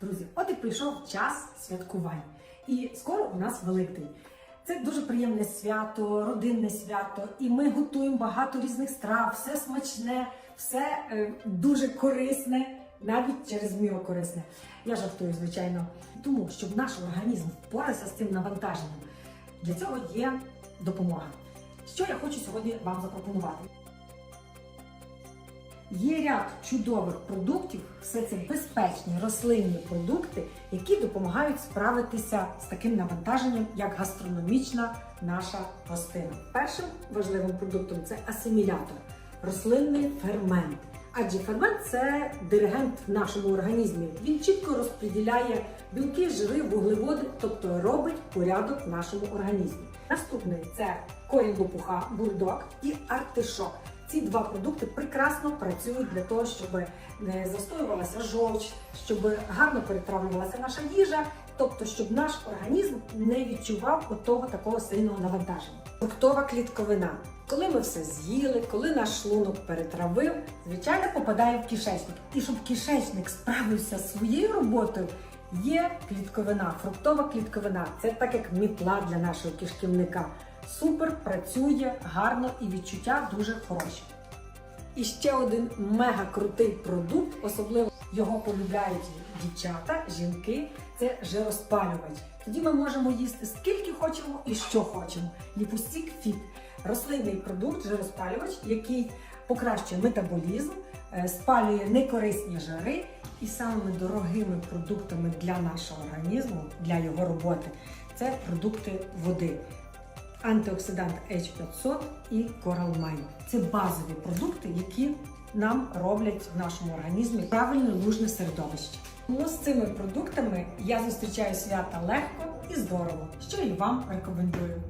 Друзі, от і прийшов час святкувань. І скоро у нас Великдень. Це дуже приємне свято, родинне свято, і ми готуємо багато різних страв, все смачне, все е, дуже корисне, навіть через міру корисне. Я жартую, звичайно, тому щоб наш організм впорався з цим навантаженням. Для цього є допомога. Що я хочу сьогодні вам запропонувати? Є ряд чудових продуктів, все це безпечні рослинні продукти, які допомагають справитися з таким навантаженням, як гастрономічна наша гостина. Першим важливим продуктом це асимілятор, рослинний фермент. Адже фермент це диригент в нашому організмі. Він чітко розподіляє білки, жири, вуглеводи, тобто робить порядок в нашому організмі. Наступний це корінь лопуха, бульдог і артишок. Ці два продукти прекрасно працюють для того, щоб не застоювалася жовч, щоб гарно перетравлювалася наша їжа, тобто щоб наш організм не відчував отого такого сильного навантаження. Фруктова клітковина. Коли ми все з'їли, коли наш шлунок перетравив, звичайно попадає в кишечник. І щоб кишечник справився своєю роботою, є клітковина, фруктова клітковина. Це так як мітла для нашого кишківника. Супер працює гарно і відчуття дуже хороші. І ще один мега крутий продукт, особливо його полюбляють дівчата, жінки. Це жироспалювач. Тоді ми можемо їсти скільки хочемо і що хочемо. Ліпустік фіт рослинний продукт, жироспалювач, який покращує метаболізм, е, спалює некорисні жири, і самими дорогими продуктами для нашого організму, для його роботи, це продукти води. Антиоксидант H500 і Coral Mine. Це базові продукти, які нам роблять в нашому організмі правильне лужне середовище. Тому з цими продуктами я зустрічаю свята легко і здорово, що і вам рекомендую.